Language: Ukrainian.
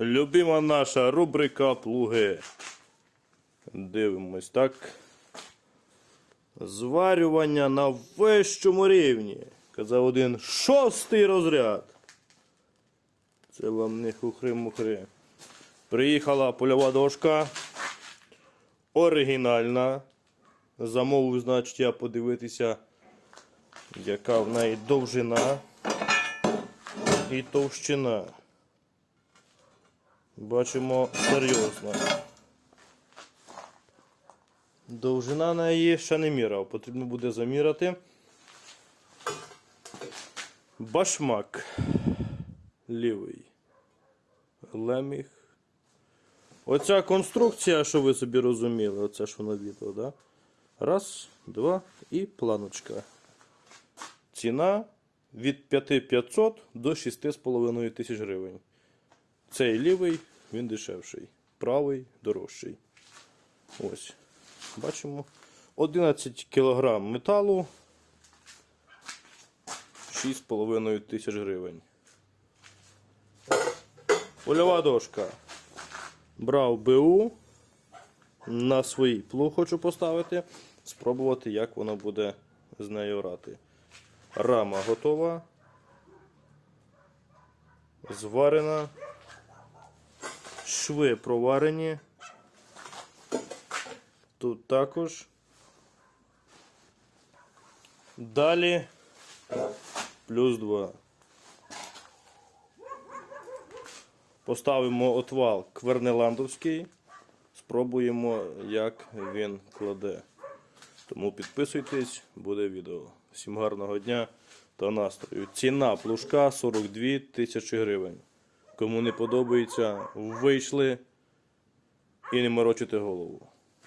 Любима наша рубрика плуги. Дивимось, так. Зварювання на вищому рівні. Казав один шостий розряд. Це вам не хухри-мухри. Приїхала польова дошка. Оригінальна. Замовив, значить, я подивитися, яка в неї довжина і товщина. Бачимо серйозно. Довжина на її ще не міряв, потрібно буде заміряти. Башмак лівий. Леміг. Оця конструкція, що ви собі розуміли, оце що на відео, да? Раз, два і планочка. Ціна від 5500 до 6,5 тисяч гривень. Цей лівий, він дешевший. Правий дорожчий. Ось. Бачимо. 11 кг металу. 6,5 тисяч гривень. Польова дошка. Брав БУ. На свій плуг хочу поставити. Спробувати, як воно буде з нею грати. Рама готова. Зварена. Шви проварені. Тут також. Далі плюс 2. Поставимо отвал квернеландовський. Спробуємо, як він кладе. Тому підписуйтесь, буде відео. Всім гарного дня та настрою. Ціна плужка 42 тисячі гривень. Кому не подобається, вийшли і не морочите голову.